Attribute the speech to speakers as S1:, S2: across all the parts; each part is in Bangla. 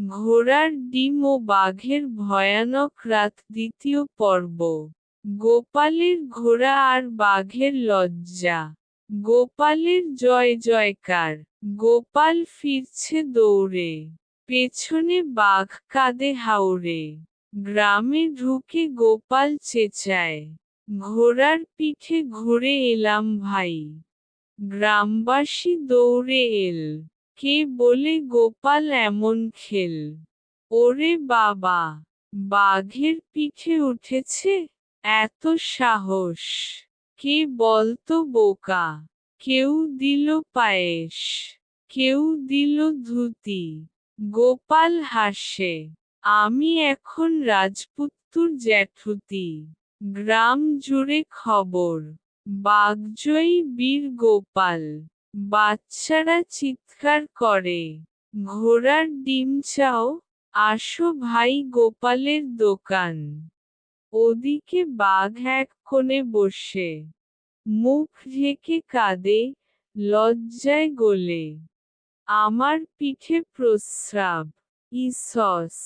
S1: ঘোড়ার ডিম ও বাঘের ভয়ানক রাত দ্বিতীয় পর্ব। গোপালের ঘোড়া আর বাঘের লজ্জা। গোপালের জয় জয়কার। গোপাল ফিরছে দৌড়ে। পেছনে বাঘ কাঁদে হাওড়ে গ্রামে ঢুকে গোপাল চেঁচায়। ঘোড়ার পিঠে ঘুরে এলাম ভাই। গ্রামবাসী দৌড়ে এল। কে বলে গোপাল এমন খেল? ওরে বাবা, বাঘের পিঠে উঠেছে? এত সাহস। কে বলতো বোকা? কেউ দিল পায়েস, কেউ দিল ধুতি। গোপাল হাসে, আমি এখন রাজপুত্তুর জ্যাঠুতি। গ্রাম জুড়ে খবর বাগজয়ী বীর গোপাল। বাচ্চারা চিৎকার করে, ঘোড়ার ডিম চাও, আসো ভাই গোপালের দোকান। ওদিকে বাঘ এক কোণে বসে, মুখ ঢেকে কাঁদে, লজ্জায় গলে, আমার পিঠে প্রস্রাব, ইসস,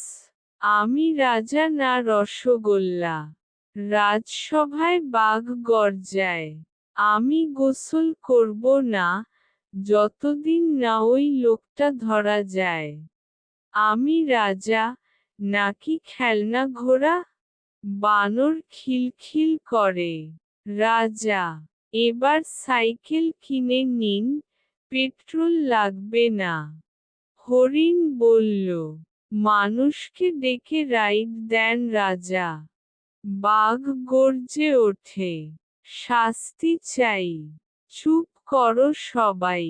S1: আমি রাজা না রসগোল্লা। রাজসভায় বাঘ গর্জায়, আমি গোসল করব না যতদিন না ওই লোকটা ধরা যায়। আমি রাজা, নাকি খেলনা ঘোড়া? বানর খিলখিল করে। রাজা, এবার সাইকেল কিনে নিন, পেট্রোল লাগবে না। হরিণ বলল, মানুষকে ডেকে রাইড দেন রাজা। বাঘ গর্জে ওঠে, শাস্তি চাই। চুপ করো সবাই।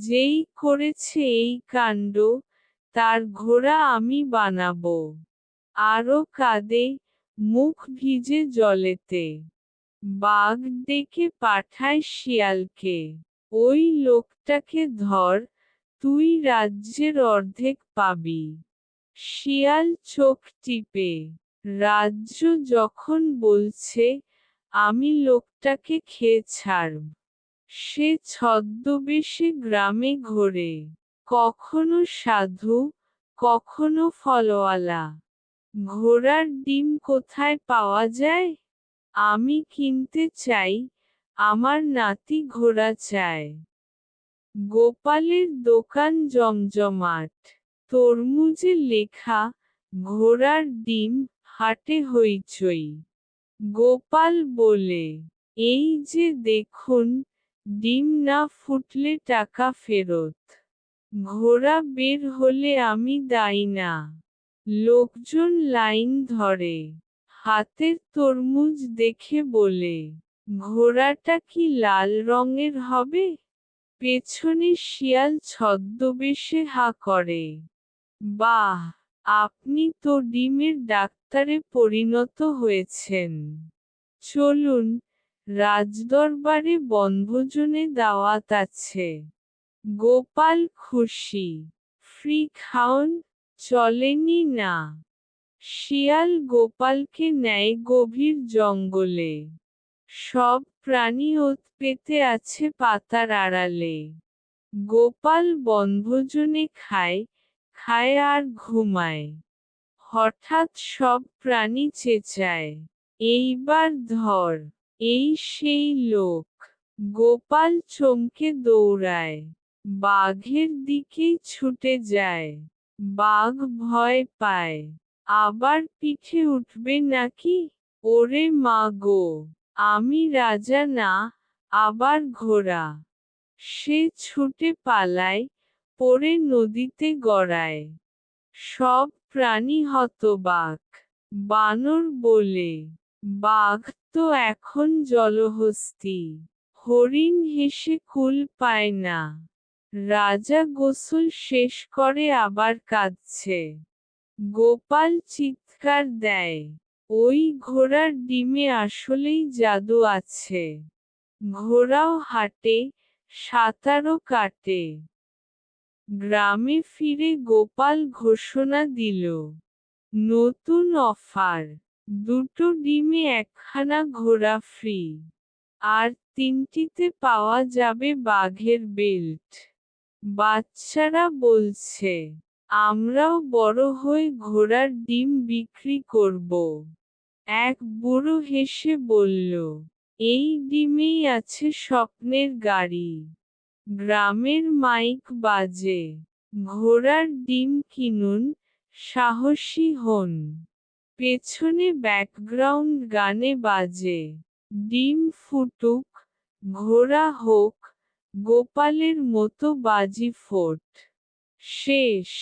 S1: যেই করেছে এই কাণ্ড, তার ঘোড়া আমি বানাবো। আরও কাঁদে মুখ ভিজে জলেতে। বাঘ ডেকে পাঠায় শিয়ালকে। ওই লোকটাকে ধর, তুই রাজ্যের অর্ধেক পাবি। শিয়াল চোখ টিপে। রাজ্য যখন বলছে, আমি লোকটাকে খেয়ে ছাড়ব। সে ছদ্মবেশে গ্রামে ঘোরে। কখনো সাধু, কখনো ফলওয়ালা। ঘোড়ার ডিম কোথায় পাওয়া যায়? আমি কিনতে চাই, আমার নাতি ঘোড়া চায়। গোপালের দোকান জমজমাট। তরমুজে লেখা, ঘোড়ার ডিম হাটে হইচই। গোপাল বলে, এই যে দেখুন ডিম না ফুটলে টাকা ফেরত। ঘোড়া বের হলে আমি দায়ী না। লোকজন লাইন ধরে। হাতের তরমুজ দেখে বলে, ঘোড়াটা কি লাল রঙের হবে? পেছনে শিয়াল ছদ্মবেশে হা করে, বাহ, আপনি তো ডিমের ডাক্তারে পরিণত হয়েছেন। চলুন রাজদরবারে বনভোজনে দাওয়াত আছে। গোপাল খুশি ফ্রি খাওন, চলেনি না। শিয়াল গোপালকে নেয় গভীর জঙ্গলে। সব প্রাণী ওত পেতে আছে পাতার আড়ালে। গোপাল বনভোজনে খায় খায় আর ঘুমায়। হঠাৎ সব প্রাণী চেঁচায়। এইবার ধর। এই সেই লোক। গোপাল চমকে দৌড়ায়। বাঘের দিকেই ছুটে যায়। বাঘ ভয় পায়। আবার পিঠে উঠবে নাকি? ওরে মা গো, আমি রাজা না, আবার ঘোড়া। সে ছুটে পালায় পরে নদীতে গড়ায়। সব প্রাণী হতবাক। বানর বলে। বাঘ তো এখন জলহস্তি। হরিণ হেসে কুল পায় না। রাজা গোসল শেষ করে আবার কাঁদছে। গোপাল চিৎকার দেয়, ওই ঘোড়ার ডিমে আসলেই জাদু আছে। ঘোড়াও হাঁটে, সাঁতারও কাটে। গ্রামে ফিরে গোপাল ঘোষণা দিল, নতুন অফার। দুটো ডিমে একখানা ঘোড়া ফ্রি, আর তিনটিতে পাওয়া যাবে বাঘের বেল্ট। বাচ্চারা বলছে, আমরাও বড় হয়ে ঘোড়ার ডিম বিক্রি করব। এক বুড়ো হেসে বলল, এই ডিমেই আছে স্বপ্নের গাড়ি। গ্রামের মাইক বাজে। ঘোড়ার ডিম কিনুন, সাহসী হন। পেছনে ব্যাকগ্রাউন্ড গানে বাজে। ডিম ফুটুক ঘোড়া হোক গোপালের মতো বাজি ফোট। শেষ।